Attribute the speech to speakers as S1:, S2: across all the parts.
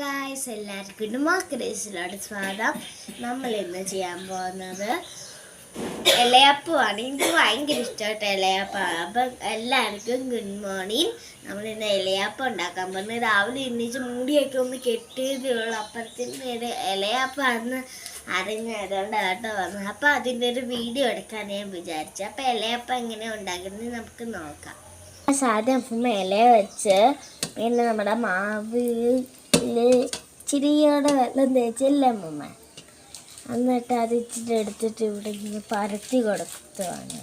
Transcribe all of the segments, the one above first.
S1: Guys എല്ലാവർക്കും ഡെമോക്രസിലോട് സ്വാഗതം. നമ്മൾ ഇന്ന് ചെയ്യാൻ പോകുന്നത് ഇലയപ്പമാണ് എനിക്ക് ഭയങ്കര ഇഷ്ടമായിട്ട് ഇലയപ്പമാണ് അപ്പം എല്ലാവർക്കും ഗുഡ് മോർണിംഗ് നമ്മൾ ഇന്ന് ഇലയപ്പം ഉണ്ടാക്കാൻ പോകുന്നത് രാവിലെ എണ്ണീച്ച് മൂടിയൊക്കെ ഒന്ന് കെട്ടിയതേ ഉള്ളൂ അപ്പുറത്തിന് ഒരു ഇലയപ്പാന്ന് അറിഞ്ഞതുകൊണ്ട് കേട്ടോ വന്നു. അപ്പം അതിന്റെ ഒരു വീഡിയോ എടുക്കാൻ ഞാൻ വിചാരിച്ചു. അപ്പം ഇലയപ്പം എങ്ങനെ ഉണ്ടാക്കുന്നത് നമുക്ക് നോക്കാം. അമ്മ ഇല വെച്ച് പിന്നെ നമ്മുടെ ചിരിയോടെ വെള്ളം തേച്ചല്ലേ അമ്മമ്മ? എന്നിട്ട് അത് ഇച്ചിരി എടുത്തിട്ട് ഇവിടെ ഇങ്ങനെ പരത്തി കൊടുത്തതാണ്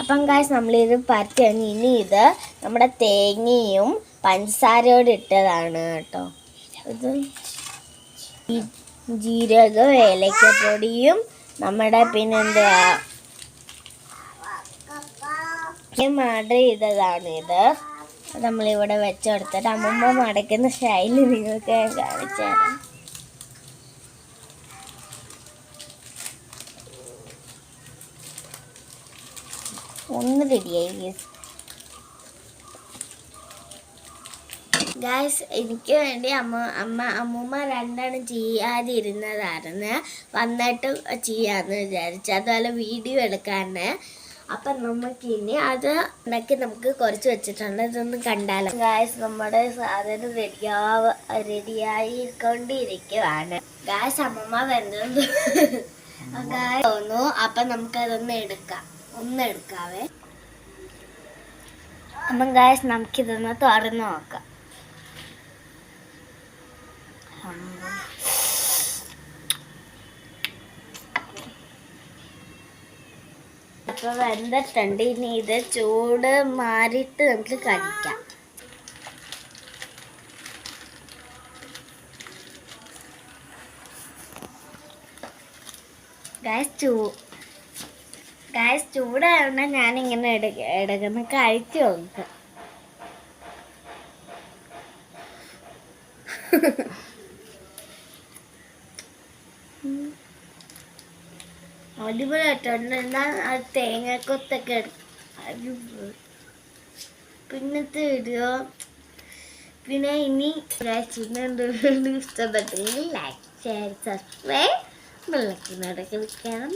S1: അപ്പം കാശ് നമ്മളിത് പരത്തി കഴിഞ്ഞ് ഇനി ഇത് നമ്മുടെ തേങ്ങയും പഞ്ചസാരയോട് ഇട്ടതാണ് കേട്ടോ. ഇത് ജീരകം ഏലക്കപ്പൊടിയും നമ്മുടെ പിന്നെന്താ മാഡർ ചെയ്തതാണ് നമ്മളിവിടെ വെച്ചെടുത്തിട്ട് അമ്മമ്മ മടക്കുന്ന ശൈലി നിങ്ങൾക്ക് ഞാൻ ഒന്ന് റെഡിയായി ഗായ്സ് എനിക്ക് വേണ്ടി അമ്മ അമ്മ അമ്മൂമ്മ രണ്ടെണ്ണം ചെയ്യാതിരുന്നതായിരുന്നു വന്നിട്ട് ചെയ്യാമെന്ന് വിചാരിച്ചു. അതുപോലെ വീഡിയോ എടുക്കാന് അപ്പം നമുക്ക് ഇനി അത് ഉണ്ടാക്കി നമുക്ക് കുറച്ച് വെച്ചിട്ടുണ്ട്. ഇതൊന്നും കണ്ടാലോ? ഗായസ് നമ്മുടെ സാധനം റെഡിയാവ റെഡിയായി കൊണ്ടിരിക്കുവാണ് ഗായസ് അമ്മമ്മ തോന്നുന്നു. അപ്പം നമുക്കതൊന്ന് എടുക്കാം. ഒന്ന് എടുക്കാവേ. അപ്പം ഗായസ് നമുക്കിതൊന്ന് തുറന്ന് നോക്കാം. അപ്പൊ വെന്തിട്ടുണ്ട് ഇനി ഇത് ചൂട് മാറിയിട്ട് നമുക്ക് കഴിക്കാം. ഗ്യാസ് ചൂ ഗായ്സ് ചൂടായതുകൊണ്ട് ഞാനിങ്ങനെ എടുക്ക എടുക്കുന്ന കഴിച്ചു നോക്കാം. അടിപൊളിയായിട്ടുണ്ട് എന്നാൽ ആ തേങ്ങക്കൊത്തൊക്കെ അടിപൊളി. പിന്നത്തെ വീഡിയോ പിന്നെ ഇനി എന്തെങ്കിലും ഇഷ്ടപ്പെട്ടെങ്കിൽ ലൈക്ക് ഷെയർ സബ്സ്ക്രൈബ് വിളക്കിനോടൊക്കെ വിൽക്കണം